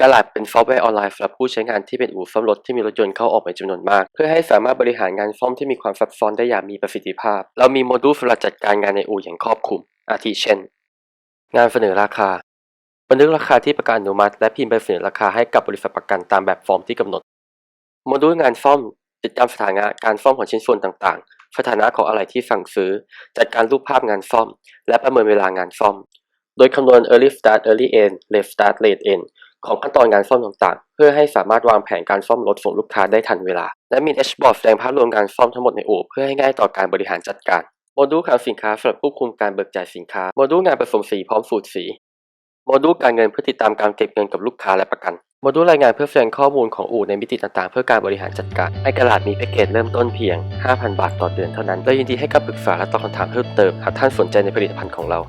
กาลาดเป็นซอฟต์แวร์ออนไลน์สำหรับผู้ใช้งานที่เป็นอู่ซ่อมรถที่มีรถยนต์เข้าออกเป็นจำนวนมาก เพื่อให้สามารถบริหารงานซ่อมที่มีความซับซ้อนได้อย่างมีประสิทธิภาพ เรามีโมดูลสำหรับจัดการงานในอู่อย่างครอบคลุม อาทิเช่น งานเสนอราคา บันทึกราคาที่ประกันอนุมัติ และพิมพ์ใบเสนอราคาให้กับบริษัทประกันตามแบบฟอร์มที่กำหนด โมดูลงานซ่อมติดตามสถานะการซ่อมของชิ้นส่วนต่างๆ สถานะของอะไรที่สั่งซื้อ จัดการรูปภาพงานซ่อม และประเมินเวลางานซ่อม โดยคำนวณ early start early end late start late end ของขั้นตอนงานซ่อมต่างๆ เพื่อให้สามารถวางแผนการซ่อมรถส่งลูกค้าได้ทันเวลา และมีแดชบอร์ดแสดงภาพรวมการซ่อมทั้งหมดในอู่เพื่อให้ง่ายต่อการบริหารจัดการโมดูลคลังสินค้าสำหรับควบคุมการเบิกจ่ายสินค้าโมดูลงานผสมสีพร้อมสูตรสีโมดูลการเงินเพื่อติดตามการเก็บเงินกับลูกค้าและประกันโมดูลรายงานเพื่อแสดงข้อมูลของอู่ในมิติต่างๆ เพื่อการบริหารจัดการไอกระลาดมีแพ็กเกจเริ่มต้นเพียง 5,000 บาทต่อเดือนเท่านั้นเรายินดีให้คำปรึกษาและตอบคำถามเพิ่มเติมหากท่านสนใจในผลิตภัณฑ์ของเรา